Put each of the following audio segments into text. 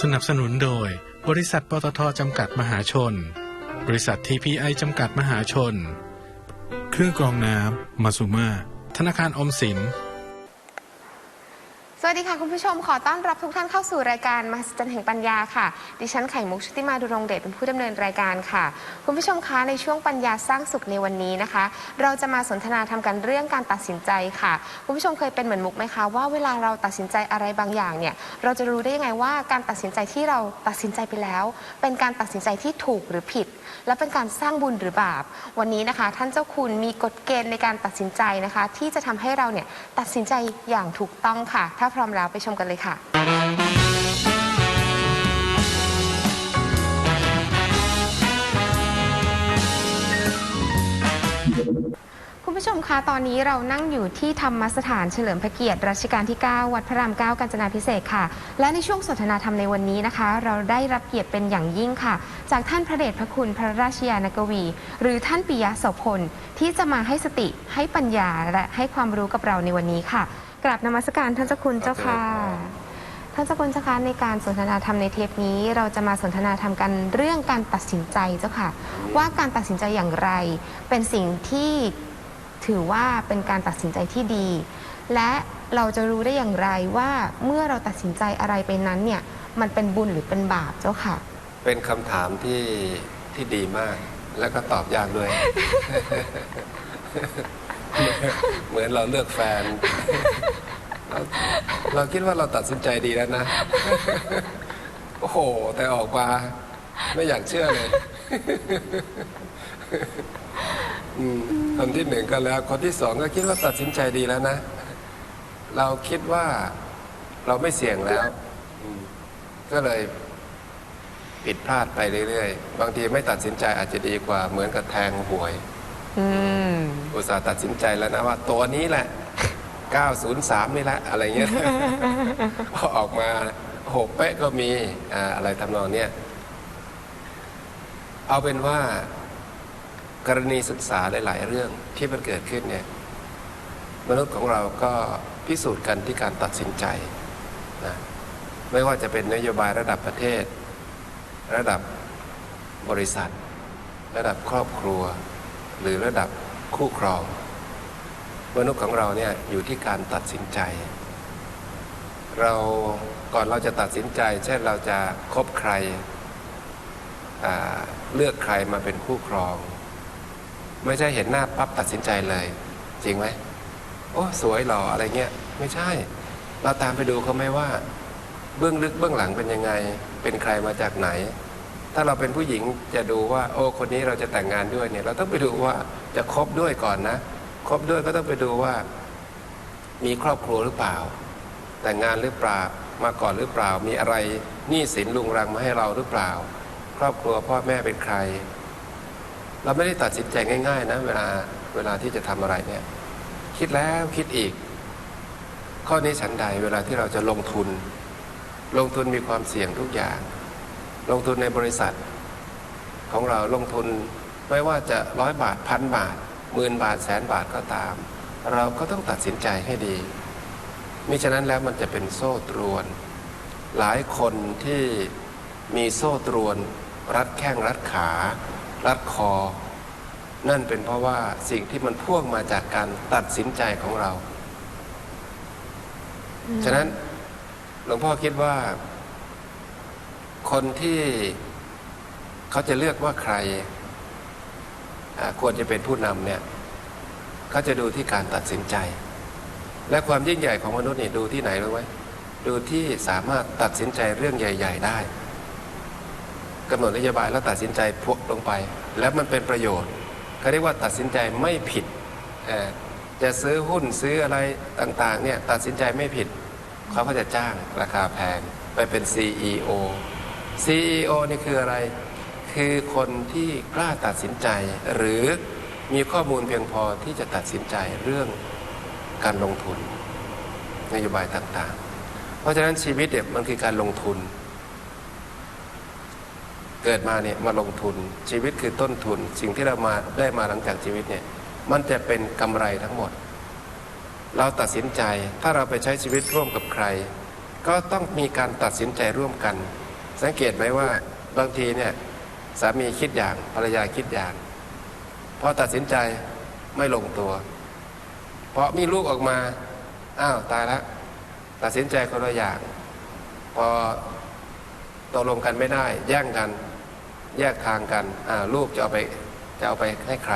สนับสนุนโดย บริษัทปตทจำกัดมหาชน บริษัททีพีไอจำกัดมหาชน เครื่องกรองน้ำมาซูมาธนาคารออมสิน สวัสดีค่ะ คุณผู้ชมขอต้อนรับทุกท่านเข้าสู่รายการมหัศจรรย์แห่งปัญญาค่ะ ดิฉันไข่มุกชุติมาดุรงเดชเป็นผู้ดำเนินรายการค่ะ คุณผู้ชมคะในช่วงปัญญาสร้างสุขในวันนี้นะคะ เราจะมาสนทนาทำกันเรื่องการตัดสินใจค่ะ คุณผู้ชมเคยเป็นเหมือนมุกไหมคะว่าเวลาเราตัดสินใจอะไรบางอย่างเนี่ยเราจะรู้ได้ยังไงว่าการตัดสินใจที่เราตัดสินใจไปแล้ว เป็นการตัดสินใจที่ถูกหรือผิด และเป็นการสร้างบุญหรือบาป วันนี้นะคะ ท่านเจ้าคุณมีกฎเกณฑ์ในการตัดสินใจนะคะ ที่จะทำให้เราเนี่ยตัดสินใจอย่างถูกต้องค่ะถ้าพร้อมแล้วไปชมกันเลยค่ะคุณผู้ชมคะตอนนี้เรานั่งอยู่ที่ธรรมสถานเฉลิมพระเกียรติรัชกาลที่ 9 วัดพระราม 9 กาญจนาพิเศษค่ะ และในช่วงสนทนาธรรมในวันนี้นะคะ เราได้รับเกียรติเป็นอย่างยิ่งค่ะ จากท่านพระเดชพระคุณพระราชยานกวี หรือท่านปิยะโสพลที่จะมาให้สติให้ปัญญาและให้ความรู้กับเราในวันนี้ค่ะ กราบนมัสการท่านเจ้าคุณเจ้าค่ะ ท่านเจ้าคุณเจ้าคะในการสนทนาธรรมในเทปนี้ เราจะมาสนทนาธรรมกันเรื่องการตัดสินใจเจ้าค่ะ ว่าการตัดสินใจอย่างไร เป็นสิ่งที่ถือว่าเป็นการตัดสินใจที่ดี และเราจะรู้ได้อย่างไรว่าเมื่อเราตัดสินใจอะไรไปนั้นเนี่ยมันเป็นบุญหรือเป็นบาปเจ้าค่ะ เป็นคำถามที่ที่ดีมาก แล้วก็ตอบยากด้วย เหมือนเราเลือกแฟนเราเราคิดว่าเราตัดสินใจดีแล้วนะ โอ้โห แต่ออกมา ไม่อยากเชื่อเลยอืมคนที่หนึ่งก็แล้ว คนที่สองก็คิดว่าตัดสินใจดีแล้วนะ เราคิดว่าเราไม่เสี่ยงแล้วก็เลยผิดพลาดไปเรื่อยๆ บางทีไม่ตัดสินใจอาจจะดีกว่าเหมือนกับแทงหวย อืมอุตส่าห์ตัดสินใจแล้วนะว่าตัวนี้แหละ 903 นี่แหละอะไรเงี้ย พอออกมาโหเป๊ะก็มีอ่าอะไรทำนองเนี้ยเอาเป็นว่ากรณีศึกษาหลาย ๆ เรื่องที่มันเกิดขึ้นเนี่ย มนุษย์ของเราก็พิสูจน์กันที่การตัดสินใจนะไม่ว่าจะเป็นนโยบายระดับประเทศ ระดับบริษัท ระดับครอบครัว หรือระดับคู่ครอง มนุษย์ของเราเนี่ยอยู่ที่การตัดสินใจ เราก่อนเราจะตัดสินใจ เช่นเราจะคบใครเลือกใครมาเป็นคู่ครอง ไม่ใช่เห็นหน้าปั๊บตัดสินใจเลย จริงไหมโอ้สวยหล่ออะไรเงี้ยไม่ใช่ เราตามไปดูเขาไหมว่า เบื้องลึกเบื้องหลังเป็นยังไง เป็นใครมาจากไหน ถ้าเราเป็นผู้หญิงจะดูว่า โอ้คนนี้เราจะแต่งงานด้วยเนี่ย เราต้องไปดูว่าจะคบด้วยก่อนนะคบด้วยก็ต้องไปดูว่า มีครอบครัวหรือเปล่า แต่งงานหรือเปล่ามาก่อนหรือเปล่า มีอะไรหนี้สินลุงรังมาให้เราหรือเปล่า ครอบครัวพ่อแม่เป็นใคร เราไม่ได้ตัดสินใจง่าย ๆ นะ เวลาเวลาที่จะทำอะไรเนี่ย คิดแล้วคิดอีก ข้อนี้ฉันใดเวลาที่เราจะลงทุน ลงทุนมีความเสี่ยงทุกอย่าง ลงทุนในบริษัท ของเราลงทุนไม่ว่าจะร้อยบาทพันบาทหมื่นบาทแสนบาทก็ตาม เราก็ต้องตัดสินใจให้ดีมิฉะนั้นแล้วมันจะเป็นโซ่ตรวน หลายคนที่มีโซ่ตรวน รัดแข้งรัดขา รัดคอ นั่นเป็นเพราะว่าสิ่งที่มันพ่วงมาจากการตัดสินใจของเรา ฉะนั้นหลวงพ่อคิดว่า คนที่เขาจะเลือกว่าใครควรจะเป็นผู้นำเนี่ยเขาจะดูที่การตัดสินใจ และความยิ่งใหญ่ของมนุษย์นี่ดูที่ไหนรู้ไหมดูที่สามารถตัดสินใจเรื่องใหญ่ ๆ ได้กำหนดนโยบายแล้วตัดสินใจพวกลงไป แล้วมันเป็นประโยชน์เขาเรียกว่าตัดสินใจไม่ผิดจะซื้อหุ้นซื้ออะไรต่างๆเนี่ยตัดสินใจไม่ผิดเขาก็จะจ้างราคาแพงไปเป็น CEO CEO นี่คืออะไร คือคนที่กล้าตัดสินใจ หรือมีข้อมูลเพียงพอที่จะตัดสินใจเรื่องการลงทุน นโยบายต่างๆ เพราะฉะนั้นชีวิตเนี่ยมันคือการลงทุน เกิดมาเนี่ยมาลงทุนชีวิตคือต้นทุน สิ่งที่เรามาได้มาหลังจากชีวิตเนี่ยมันจะเป็นกำไรทั้งหมด เราตัดสินใจถ้าเราไปใช้ชีวิตร่วมกับใคร ก็ต้องมีการตัดสินใจร่วมกัน สังเกตไหมว่าบางทีเนี่ยสามีคิดอย่างภรรยาคิดอย่างพอตัดสินใจไม่ลงตัวเพราะมีลูกออกมาอ้าวตายแล้วตัดสินใจคนละอย่าง พอตกลงกันไม่ได้แย่งกัน แยกทางกันอ่าลูกจะเอาไปจะเอาไปให้ใคร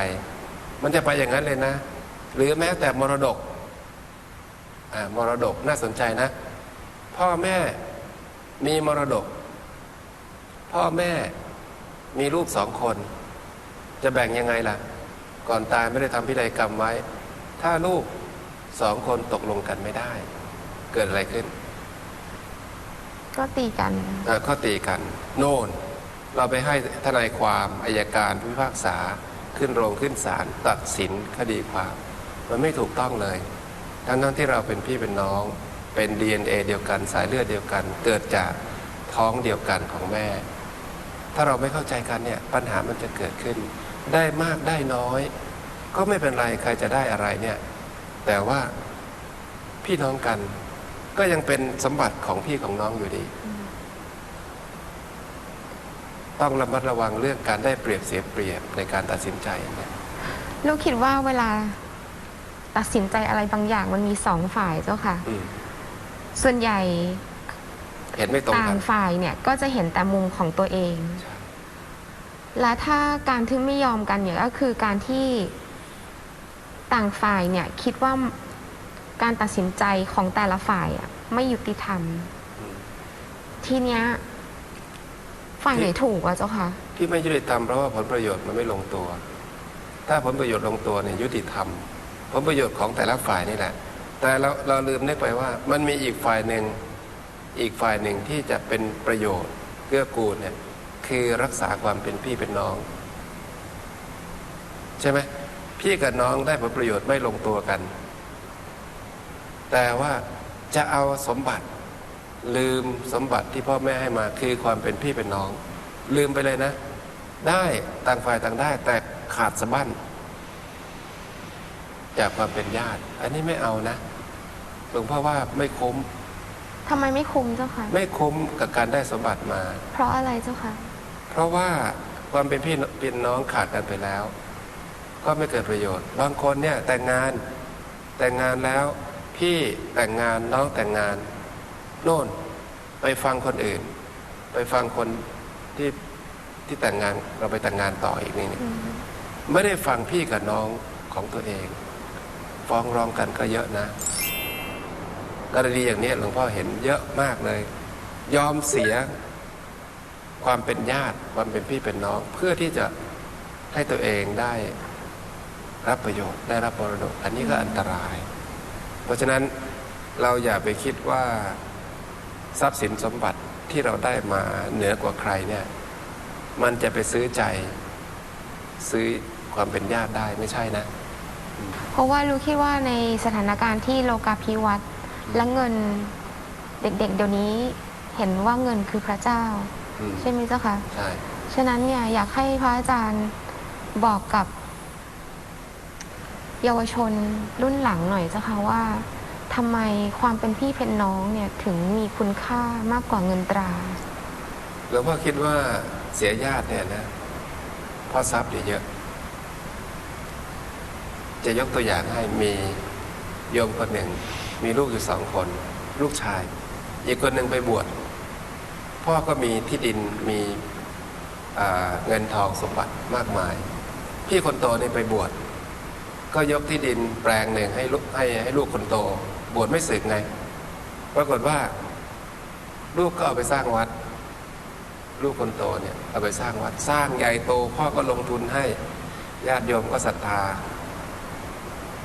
มันจะไปอย่างนั้นเลยนะ หรือแม้แต่มรดกอ่ามรดกน่าสนใจนะ พ่อแม่มีมรดก พ่อแม่มีลูกสองคน จะแบ่งยังไงล่ะ ก่อนตายไม่ได้ทำพิธีกรรมไว้ ถ้าลูกสองคนตกลงกันไม่ได้ เกิดอะไรขึ้น ก็ตีกันอ่าก็ตีกัน โน่น เราไปให้ทนายความอายการผู้พิพากษาขึ้นโรงขึ้นศาลตัดสินคดีความ มันไม่ถูกต้องเลย ทั้งทั้งที่เราเป็นพี่เป็นน้อง เป็น DNA เดียวกันสายเลือดเดียวกัน เกิดจากท้องเดียวกันของแม่ ถ้าเราไม่เข้าใจกันเนี่ยปัญหามันจะเกิดขึ้น ได้มากได้น้อย ก็ไม่เป็นไรใครจะได้อะไรเนี่ยแต่ว่าพี่น้องกัน ก็ยังเป็นสมบัติของพี่ของน้องอยู่ดี ต้องระมัดระวังเรื่องการได้เปรียบเสียเปรียบในการตัดสินใจเนี่ยลูกคิดว่าเวลาตัดสินใจอะไรบางอย่างมันมีสองฝ่ายเจ้าค่ะอืมส่วนใหญ่ เห็นไม่ตรงต่ากังน ฝ่ายเนี่ยก็จะเห็นแต่มุมของตัวเอง ใช่ และถ้าการที่ไม่ยอมกันเนี่ยก็คือการที่ต่างฝ่ายเนี่ยคิดว่าการตัดสินใจของแต่ละฝ่ายอะไม่ยุติธรรมอืมทีเนี้ยฝ่ายไหนถูกอะเจ้าค่ะที่ไม่ยุติธรรมเพราะว่าผลประโยชน์มันไม่ลงตัว ถ้าผลประโยชน์ลงตัวเนี่ยยุติธรรม ผลประโยชน์ของแต่ละฝ่ายนี่แหละ แต่เราเราลืมนึกไปว่า มันมีอีกฝ่ายหนึ่ง อีกฝ่ายหนึ่งที่จะเป็นประโยชน์เกื้อกูลเนี่ยคือรักษาความเป็นพี่เป็นน้อง ใช่ไหมพี่กับน้องได้ผลประโยชน์ไม่ลงตัวกัน แต่ว่าจะเอาสมบัติ ลืมสมบัติที่พ่อแม่ให้มาคือความเป็นพี่เป็นน้อง ลืมไปเลยนะ ได้ต่างฝ่ายต่างได้ แต่ขาดสะบั้นจากความเป็นญาติ อันนี้ไม่เอานะหลวงพ่อว่าไม่คุ้ม ทำไมไม่คุ้มเจ้าค่ะ ไม่คุ้มกับการได้สมบัติมา เพราะอะไรเจ้าค่ะ เพราะว่าความเป็นพี่เป็นน้องขาดกันไปแล้ว ก็ไม่เกิดประโยชน์ บางคนเนี่ยแต่งงานแต่งงานแล้ว พี่แต่งงานน้องแต่งงาน โน่นไปฟังคนอื่น ไปฟังคนที่ที่แต่งงานเราไปแต่งงานต่ออีกนี่เนี่ยไม่ได้ฟังพี่กับน้องของตัวเอง ฟ้องร้องกันก็เยอะนะ กรณีอย่างนี้หลวงพ่อเห็นเยอะมากเลย ยอมเสียความเป็นญาติความเป็นพี่เป็นน้อง เพื่อที่จะให้ตัวเองได้รับประโยชน์ได้รับมรดกอันนี้ก็อันตราย เพราะฉะนั้นเราอย่าไปคิดว่าทรัพย์สินสมบัติที่เราได้มาเหนือกว่าใครเนี่ยมันจะไปซื้อใจซื้อความเป็นญาติได้ไม่ใช่นะ เพราะว่ารู้คิดว่าในสถานการณ์ที่โลกาภิวัตน์ และเงินเด็กๆเดี๋ยวนี้เห็นว่าเงินคือพระเจ้า อืมใช่ไหมเจ้าคะใช่ ฉะนั้นเนี่ยอยากให้พระอาจารย์บอกกับ เยาวชนรุ่นหลังหน่อยเจ้าค่ะว่าทำไมความเป็นพี่เป็นน้องเนี่ยถึงมีคุณค่ามากกว่าเงินตราหลวงพ่อคิดว่าเสียญาติเนี่ยนะเพราะทรัพย์เนี่ยเยอะ จะยกตัวอย่างให้มี โยมคนหนึ่ง มีลูกอยู่สองคน ลูกชาย อีกคนหนึ่งไปบวชพ่อก็มีที่ดินมีเงินทองสมบัติมากมาย พี่คนโตนี่ไปบวชก็ยกที่ดินแปลงหนึ่งให้ลูกให้ให้ลูกคนโต บวชไม่สึกไงปรากฏว่า ลูกก็เอาไปสร้างวัด ลูกคนโตเนี่ยเอาไปสร้างวัดสร้างใหญ่โต พ่อก็ลงทุนให้ญาติโยมก็ศรัทธา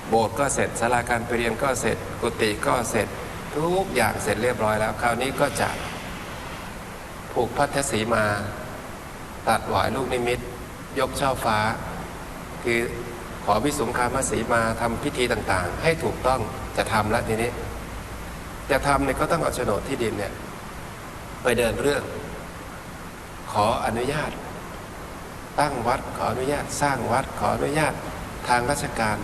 โบสถ์ก็เสร็จศาลาการประเรียนก็เสร็จ กุฏิก็เสร็จ ทุกอย่างเสร็จเรียบร้อยแล้ว คราวนี้ก็จะผูกพัทธสีมา ตัดหวายลูกนิมิต ยกเช่อฟ้า คือขอวิสุงคามสีมาทำพิธีต่างๆ ให้ถูกต้องจะทำแล้วทีนี้จะทำเนี่ยก็ต้องเอาโฉนดที่ดินเนี่ยไปเดินเรื่อง ขออนุญาต ตั้งวัดขออนุญาตสร้างวัดขออนุญาตทางราชการ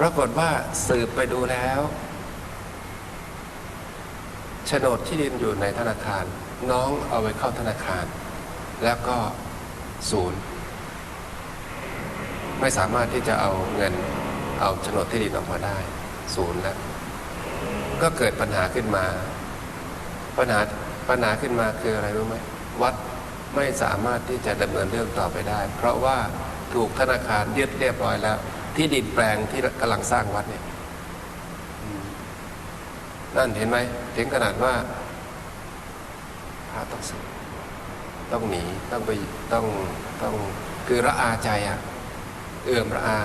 ปรากฏว่าสืบไปดูแล้วโฉนดที่ดินอยู่ในธนาคาร น้องเอาไปเข้าธนาคาร แล้วก็ศูนย์ ไม่สามารถที่จะเอาเงินเอาโฉนดที่ดินออกมาได้ศูนย์แล้วก็เกิดปัญหาขึ้นมา ปัญหาปัญหาขึ้นมาคืออะไรรู้ไหมวัดไม่สามารถที่จะดำเนินเรื่องต่อไปได้ เพราะว่าถูกธนาคารยึดเรียบร้อยแล้ว ที่ดินแปลงที่กำลังสร้างวัดเนี่ยอืมนั่นเห็นไหมถึงขนาดว่าพระต้องสึกต้องหนีต้องไปต้องต้องคือระอาใจอะเอื่อมระอา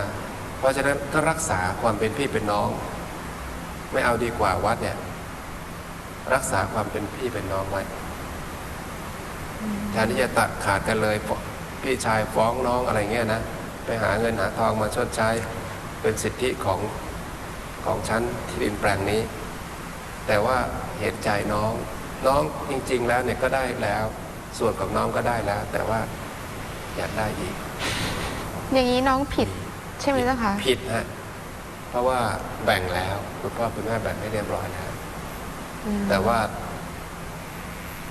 เพราะฉะนั้นก็รักษาความเป็นพี่เป็นน้อง ไม่เอาดีกว่าวัดเนี่ย รักษาความเป็นพี่เป็นน้องไว้แทนที่จะตัดขาดกันเลยฟพี่ชายฟ้องน้องอะไรเงี้ยนะ ไปหาเงินหาทองมาชดใช้เป็นสิทธิของของฉันที่ดินแปลงนี้ แต่ว่าเห็นใจน้องน้องจริง ๆ แล้วเนี่ยก็ได้แล้ว ส่วนของน้องก็ได้แล้ว แต่ว่าอยากได้อีก อย่างนี้น้องผิดใช่ไหมเจ้าคะผิดฮะเพราะว่าแบ่งแล้วคุณพ่อคุณแม่แบ่งให้เรียบร้อยแล้วอืมแต่ว่า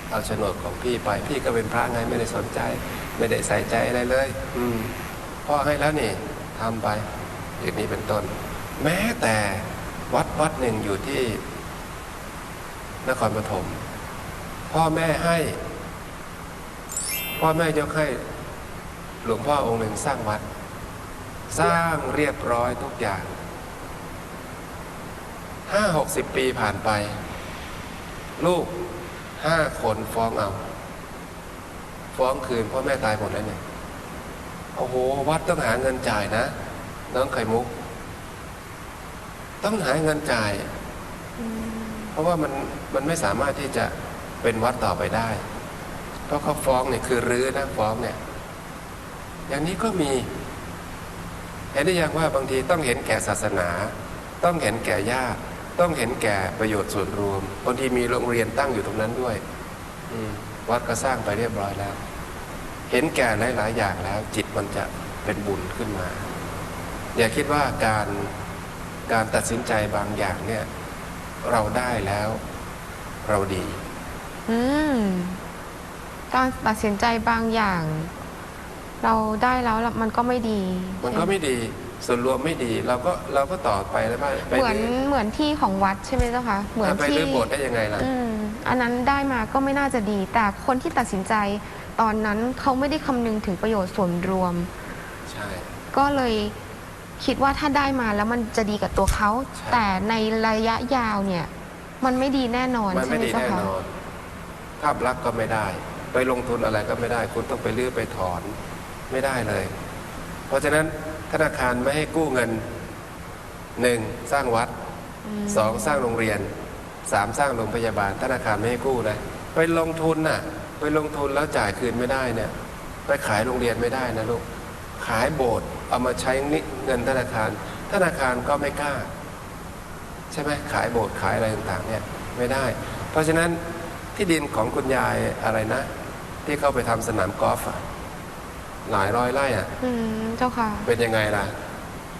เอาโฉนดของพี่ไป พี่ก็เป็นพระไงไม่ได้สนใจ ไม่ได้ใส่ใจอะไรเลย อืม พ่อให้แล้วนี่ทำไปอย่างนี้เป็นต้น แม้แต่วัดวัดหนึ่งอยู่ที่นครปฐมพ่อแม่ให้ พ่อแม่ยกให้ หลวงพ่อองค์หนึ่งสร้างวัด สร้างเรียบร้อยทุกอย่างห้าหกสิบปีผ่านไป ลูกห้าคนฟ้องเอา ฟ้องคืนพ่อแม่ตายหมดแล้วเนี่ย โอ้โห วัดต้องหาเงินจ่ายนะ น้องไข่มุก ต้องหาเงินจ่าย เพราะว่ามันมันไม่สามารถที่จะเป็นวัดต่อไปได้ เพราะเขาฟ้องเนี่ยคือรื้อนะฟ้องเนี่ย อย่างนี้ก็มีเห็นได้ยังว่าบางทีต้องเห็นแก่ศาสนา ต้องเห็นแก่ญาติต้องเห็นแก่ประโยชน์ส่วนรวมบางทีมีโรงเรียนตั้งอยู่ตรงนั้นด้วยวัดก็สร้างไปเรียบร้อยแล้ว เห็นแก่หลาย ๆ อย่างแล้ว จิตมันจะเป็นบุญขึ้นมา อย่าคิดว่าการการตัดสินใจบางอย่างเนี่ย เราได้แล้วเราดี อืมการตัดสินใจบางอย่าง เราได้แล้วแล้วมันก็ไม่ดี มันก็ไม่ดีส่วนรวมไม่ดีเราก็เราก็ต่อไปแล้วไปไปเหมือนรื้เหมือนที่ของวัดใช่ไหมเจ้าคะเหมือนไปที่รื้อโบสถ์ได้ยังไงล่ะอืมอันนั้นได้มาก็ไม่น่าจะดี แต่คนที่ตัดสินใจ ตอนนั้นเขาไม่ได้คำนึงถึงประโยชน์ส่วนรวม ใช่ ก็เลยคิดว่าถ้าได้มาแล้วมันจะดีกับตัวเขา ใช่ แต่ในระยะยาวเนี่ย มันไม่ดีแน่นอนมันใช่ไม่ไหมดีเจ้าแน่คะนอนภาพลักษณ์ก็ไม่ได้ ไปลงทุนอะไรก็ไม่ได้ คุณต้องไปรื้อไปถอนไม่ได้เลย เพราะฉะนั้นธนาคารไม่ให้กู้เงินหนึ่งสร้างวัดอืมสองสร้างโรงเรียนสามสร้างโรงพยาบาล ธนาคารไม่ให้กู้นะไปลงทุนน่ะ ไปลงทุนแล้วจ่ายคืนไม่ได้เนี่ย ไปขายโรงเรียนไม่ได้นะลูก ขายโบสถ์เอามาใช้นิเงินธนาคาร ธนาคารก็ไม่กล้า ใช่ไหมขายโบสถ์ขายอะไรต่างๆเนี่ยไม่ได้ เพราะฉะนั้นที่ดินของคุณยายอะไรนะ ที่เข้าไปทำสนามกอล์ฟอะหลายร้อยไร่อะอืมเจ้าค่ะ เป็นยังไงล่ะ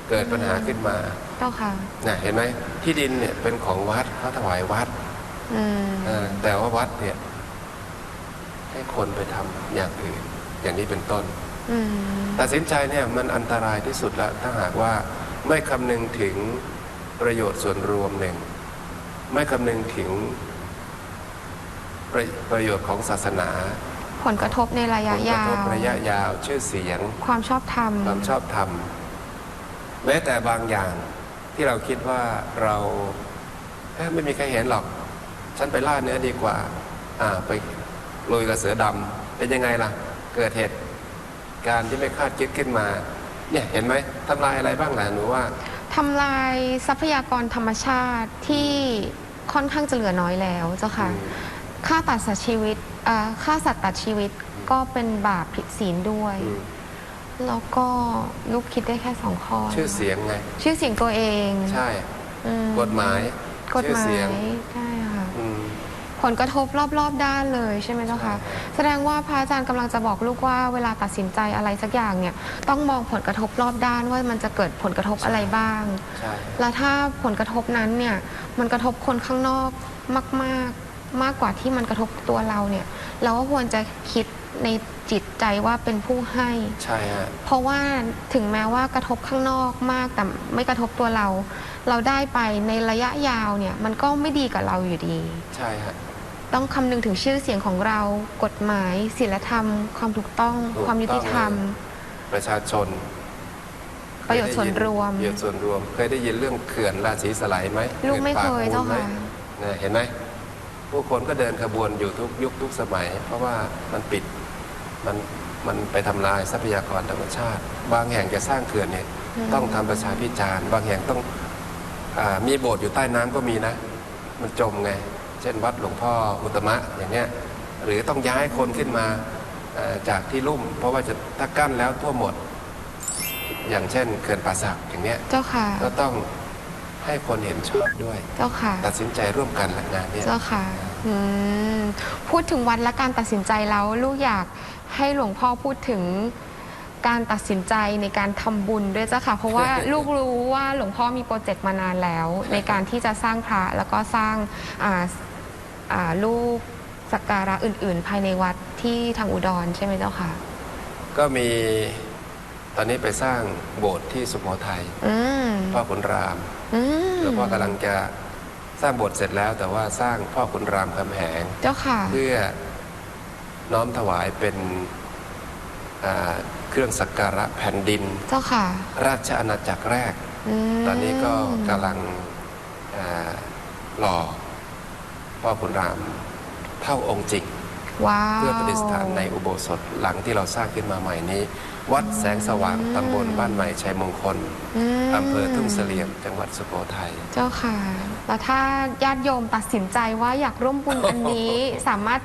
เกิดปัญหาขึ้นมา เจ้าค่ะน่ะเห็นไหมที่ดินเนี่ยเป็นของวัดเขาถวายวัดอืมเออแต่ว่าวัดเนี่ย ให้คนไปทำอย่างอื่น อย่างนี้เป็นต้นอืมตัดสินใจเนี่ยมันอันตรายที่สุดแล้วถ้าหากว่าไม่คำนึงถึงประโยชน์ส่วนรวมหนึ่ง ไม่คำนึงถึงประประโยชน์ของศาสนา ผลกระทบในระผยะลกระยาทวบระยะยาวชื่อเสียง ความชอบธรรมความชอบธรรมแม้แต่บางอย่างที่เราคิดว่าเราเอ้ยไม่มีใครเห็นหรอก ฉันไปล่าเนื้อดีกว่า อ่าไป ลุยกับเสือดำเป็นยังไงล่ะ เกิดเหตุการณ์ที่ไม่คาดคิดขึ้นมา เนี่ยเห็นไหมทำลายอะไรบ้างล่ะหนูว่าทำลายทรัพยากรธรรมชาติที่ค่อนข้างจะเหลือน้อยแล้วเจ้าค่ะอืมฆ่าตัดสัตว์ชีวิตอ่าฆ่าสัตว์ตัดชีวิตก็เป็นบาปผิดศีลด้วยอืมแล้วก็ลูกคิดได้แค่สองข้อ ชื่อเสียงไง ชื่อเสียงตัวเอง ใช่อืมกฎหมาย กฎชื่อหมาเสียงยใช่ค่ะอืม ผลกระทบรอบๆด้านเลยใช่ไหมเจ้าคะใช่แสดงว่าพระอาจารย์กำลังจะบอกลูกว่าเวลาตัดสินใจอะไรสักอย่างเนี่ยต้องมองผลกระทบรอบด้านว่ามันจะเกิดผลกระทบอะไรบ้าง ใช่ แล้วถ้าผลกระทบนั้นเนี่ยมันกระทบคนข้างนอกมากๆ มากกว่าที่มันกระทบตัวเราเนี่ย เราก็ควรจะคิดในจิตใจว่าเป็นผู้ให้ ใช่ฮะ เพราะว่าถึงแม้ว่ากระทบข้างนอกมากแต่ไม่กระทบตัวเรา เราได้ไปในระยะยาวเนี่ยมันก็ไม่ดีกับเราอยู่ดี ใช่ฮะ ต้องคำนึงถึงชื่อเสียงของเรา กฎหมายศีลธรรม ความถูกต้อง ถูกความยุติธรรม ต้องประชาชนประโยชน์ส่วนรวม ประโยชน์ส่วนรวม เคยได้ยินเรื่องเขื่อนราศีสไลยไหมลูกไม่ขื่เคอนปยกเจ้ามูลไหมค่ะเนี่ยเห็นไหมผู้คนก็เดินขบวนอยู่ทุกยุคทุกสมัย เพราะว่ามันปิดมันมันไปทำลายทรัพยากรธรรมชาติ บางแห่งจะสร้างเขื่อนเนี่ยอืม ต้องทำประชาพิจารณ์ บางแห่งต้องอามีโบสถ์อยู่ใต้น้ำก็มีนะ มันจมไง เช่นวัดหลวงพ่ออุตตมะอย่างเนี้ยหรือต้องย้ายคนขึ้นมาเอ่อจากที่ลุ่ม เพราะว่าจะถ้ากั้นแล้วทั่วมหมด อย่างเช่นเขื่อนป่าสักอย่างเนี้ยเจ้าค่ะก็ต้องให้คนเห็นชอบด้วย เจ้าค่ะ ตัดสินใจร่วมกันแหละงานเนี้ยเจ้าค่ะอืมพูดถึงวันและการตัดสินใจแล้วลูกอยากให้หลวงพ่อพูดถึง การตัดสินใจในการทำบุญด้วยเจ้าค่ะ เพราะว่า ลูกรู้ว่าหลวงพ่อมีโปรเจกต์มานานแล้ว ในการที่จะสร้างพระแล้วก็สร้างอ่าอ่ารูปสักการะอื่น ๆ ภายในวัดที่ทางอุดรใช่ไหมเจ้าค่ะ ก็มีตอนนี้ไปสร้างโบสถ์ที่สุโขทัยอืมพ่อขุนรามอืมหลวงพ่อกำลังจะสร้างโบสถ์เสร็จแล้ว แต่ว่าสร้างพ่อขุนรามคำแหง เจ้าค่ะ เพื่อน้อมถวายเป็นอ่า เครื่องสักการะแผ่นดิน เจ้าค่ะ ราชอาณาจักรแรก มตอนนี้ก็กำลังอาหล่อพ่อขุนรามเท่าองค์จริง ว้าวเพื่อประดิษฐานในอุโบสถหลังที่เราสร้างขึ้นมาใหม่นี้ วัดแสงสว่างตำบลบ้านใหม่ชัยมงคลมอำเภอทุ่งเสลี่ยมจังหวัดสุโขทัย เจ้าค่ะ แล้วถ้าญาติโยมตัดสินใจว่าอยากร่วมบุญอันนี้ สามารถ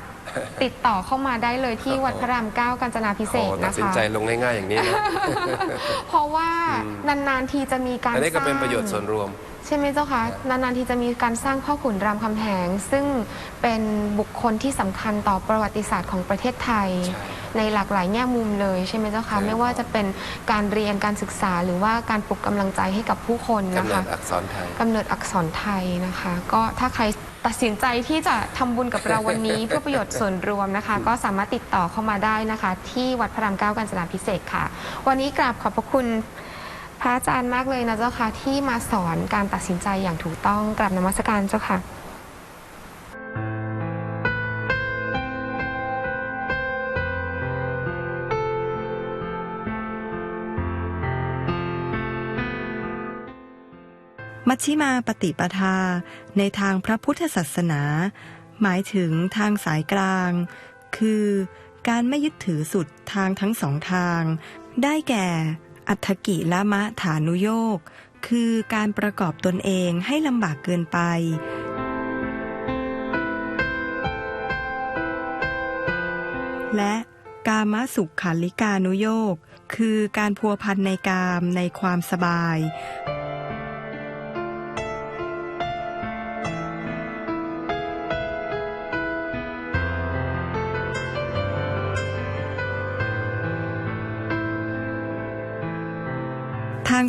ติดต่อเข้ามาได้เลยที่วัดพระรามเก้ากาญจนาพิเศษโอ้กตัดนะสินคะใจลงง่ายๆอย่างนี้นะเพราะว่าอืมนานๆทีจะมีการอันนี้ก็เป็นสางประโยชน์ส่วนรวม ใช่ไหมเจ้าคะนานๆทีจะมีการสร้างพ่อขุนรามคำแหงซึ่งเป็นบุคคลที่สำคัญต่อประวัติศาสตร์ของประเทศไทย ใช่ ในหลากหลายแง่มุมเลยใช่ไหมเจ้าคะใช่ไม่ว่าจะเป็นการเรียนการศึกษาหรือว่าการปลุกกำลังใจให้กับผู้คนกำนะเนิคะดอักษรไทย กำเนิดอักษรไทยนะคะ ก็ถ้าใครตัดสินใจที่จะทำบุญกับเราวันนี้ เพื่อประโยชน์ส่วนรวมนะคะ ก็สามารถติดต่อเข้ามาได้นะคะ ที่วัดพระรามเก้ากาญจนาพิเศษกค่ะ วันนี้กราบขอบพระคุณพระอาจารย์มากเลยนะเจ้าค่ะที่มาสอนการตัดสินใจอย่างถูกต้องกราบนมัสการเจ้าค่ะ มัชชิมาปฏิปทา ในทางพระพุทธศาสนา หมายถึงทางสายกลาง คือการไม่ยึดถือสุดทางทั้งสองทาง ได้แก่ อัตกิละมะฐานุโยกคือการประกอบตนเองให้ลำบากเกินไป และกามสุขขันลิกานุโยกคือการพัวพันในกามในความสบาย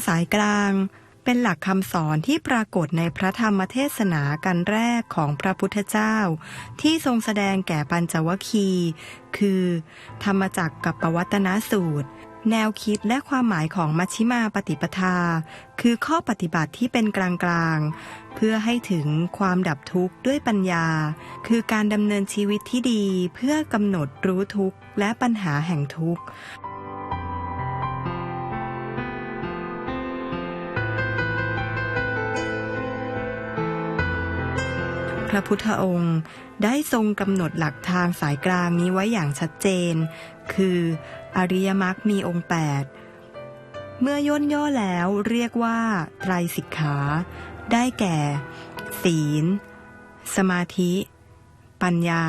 สายกลาง เป็นหลักคำสอนที่ปรากฏในพระธรรมเทศนากันแรกของพระพุทธเจ้า ที่ทรงแสดงแก่ปัญจวคีคือ ธรรมจักรกับปวัตนสูตร แนวคิดและความหมายของมัชชิมาปฏิปทา คือข้อปฏิบัติที่เป็นกลางๆ เพื่อให้ถึงความดับทุกข์ด้วยปัญญา คือการดำเนินชีวิตที่ดีเพื่อกำหนดรู้ทุกข์และปัญหาแห่งทุกข์ ระพุทธองค์ ได้ทรงกำหนดหลักทางสายกลางนี้ไว้อย่างชัดเจน คืออริยมรรคมีองค์8เมื่อย่นย่อแล้วเรียกว่าไตรสิกขา ได้แก่ ศีล สมาธิ ปัญญา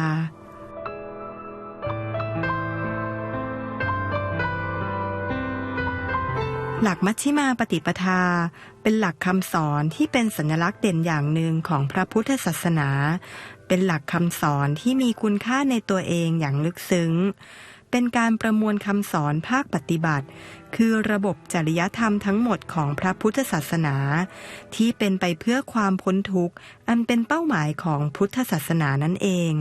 หลักมัชฌิมาปฏิปทา เป็นหลักคำสอนที่เป็นสัญลักษณ์เด่นอย่างหนึ่งของพระพุทธศาสนา เป็นหลักคำสอนที่มีคุณค่าในตัวเองอย่างลึกซึ้ง เป็นการประมวลคำสอนภาคปฏิบัติ คือระบบจริยธรรมทั้งหมดของพระพุทธศาสนา ที่เป็นไปเพื่อความพ้นทุกข์ อันเป็นเป้าหมายของพุทธศาสนานั่นเอง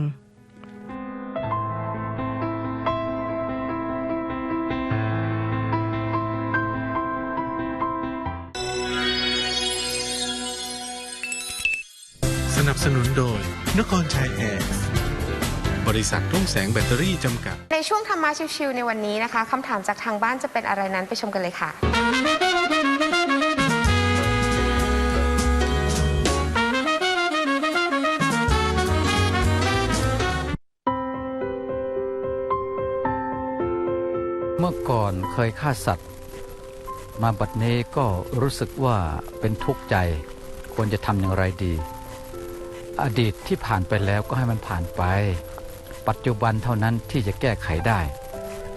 สนุนโดย นครชัยแอร์บริษัทรุ่งแสงแบตเตอรี่จำกัด ในช่วงธรรมะชิวๆในวันนี้นะคะคำถามจากทางบ้านจะเป็นอะไรนั้นไปชมกันเลยค่ะ เมื่อก่อนเคยฆ่าสัตว์ มาบัดนี้ก็รู้สึกว่าเป็นทุกข์ใจ ควรจะทำอย่างไรดี อดีตที่ผ่านไปแล้วก็ให้มันผ่านไป ปัจจุบันเท่านั้นที่จะแก้ไขได้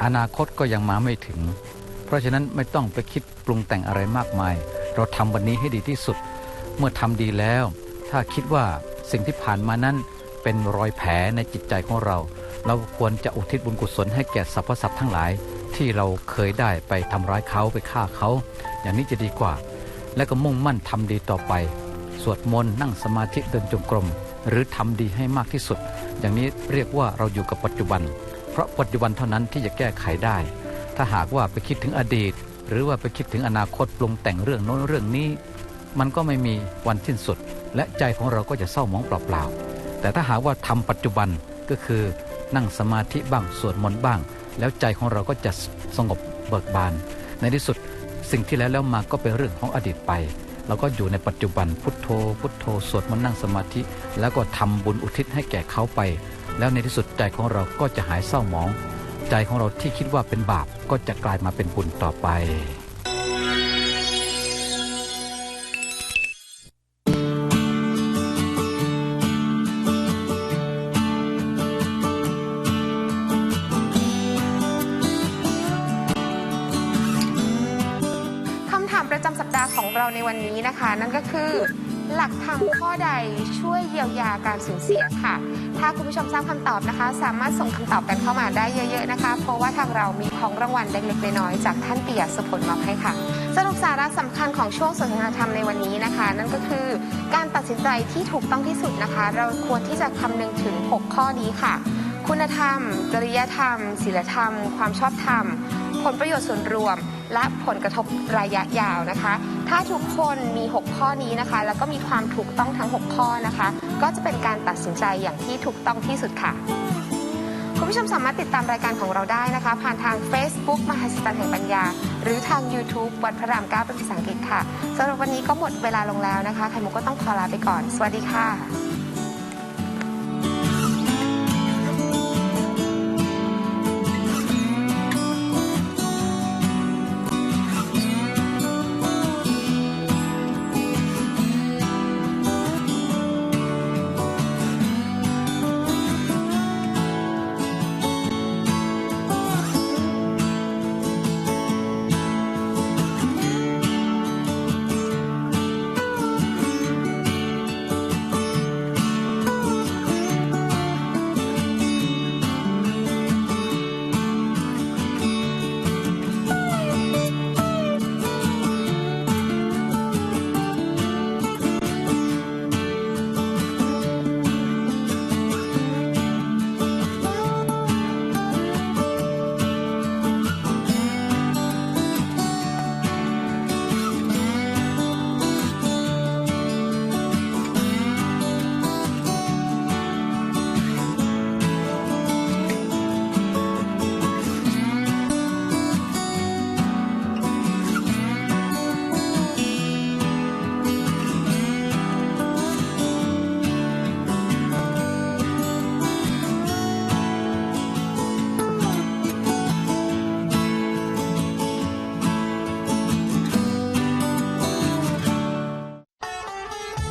อนาคตก็ยังมาไม่ถึง เพราะฉะนั้นไม่ต้องไปคิดปรุงแต่งอะไรมากมาย เราทำวันนี้ให้ดีที่สุด เมื่อทำดีแล้ว ถ้าคิดว่าสิ่งที่ผ่านมานั้นเป็นรอยแผลในจิตใจของเรา เราควรจะอุทิศบุญกุศลให้แก่สรรพสัตว์ทั้งหลาย ที่เราเคยได้ไปทำร้ายเขาไปฆ่าเขา อย่างนี้จะดีกว่า และก็มุ่งมั่นทำดีต่อไป สวดมนต์นั่งสมาธิเดินจงกรม หรือทำดีให้มากที่สุด อย่างนี้เรียกว่าเราอยู่กับปัจจุบัน เพราะปัจจุบันเท่านั้นที่จะแก้ไขได้ ถ้าหากว่าไปคิดถึงอดีต หรือว่าไปคิดถึงอนาคตปรุงแต่งเรื่องโน้นเรื่องนี้ มันก็ไม่มีวันสิ้นสุด และใจของเราก็จะเศร้าหมองเปล่าๆแต่ถ้าหากว่าทำปัจจุบันก็คือนั่งสมาธิบ้างสวดมนต์บ้าง แล้วใจของเราก็จะสงบเบิกบาน ในที่สุดสิ่งที่แล้วแล้วมาก็เป็นเรื่องของอดีตไป เราก็อยู่ในปัจจุบันพุทโธ พุทโธสวดมนต์นั่งสมาธิ แล้วก็ทำบุญอุทิศให้แก่เขาไป แล้วในที่สุดใจของเราก็จะหายเศร้าหมอง ใจของเราที่คิดว่าเป็นบาปก็จะกลายมาเป็นบุญต่อไป ประจำสัปดาห์ของเราในวันนี้นะคะ นั่นก็คือหลักธรรมข้อใดช่วยเยียวยาการสูญเสียค่ะ ถ้าคุณผู้ชมทราบคำตอบนะคะ สามารถส่งคำตอบกันเข้ามาได้เยอะ ๆนะคะ เพราะว่าทางเรามีของรางวัลเล็กๆน้อยๆจากท่านเปียสุพลมอบให้ค่ะ สรุปสาระสำคัญของช่วงสนทนาธรรมในวันนี้นะคะ นั่นก็คือ การตัดสินใจที่ถูกต้องที่สุดนะคะ เราควรที่จะคำนึงถึง 6 ข้อนี้ค่ะ คุณธรรม จริยธรรม ศีลธรรม ความชอบธรรม ผลประโยชน์ส่วนรวม และผลกระทบระยะยาวนะคะ ถ้าทุกคนมี 6 ข้อนี้นะคะ แล้วก็มีความถูกต้องทั้ง 6 ข้อนะคะ ก็จะเป็นการตัดสินใจอย่างที่ถูกต้องที่สุดค่ะ คุณผู้ชมสามารถติดตามรายการของเราได้นะคะ ผ่านทาง Facebook มหัศจรรย์แห่งปัญญา หรือทาง YouTube วัดพระรามเก้าเป็นภาษาอังกฤษค่ะสำหรับวันนี้ก็หมดเวลาลงแล้วนะคะไข่มุกก็ต้องขอลาไปก่อน สวัสดีค่ะ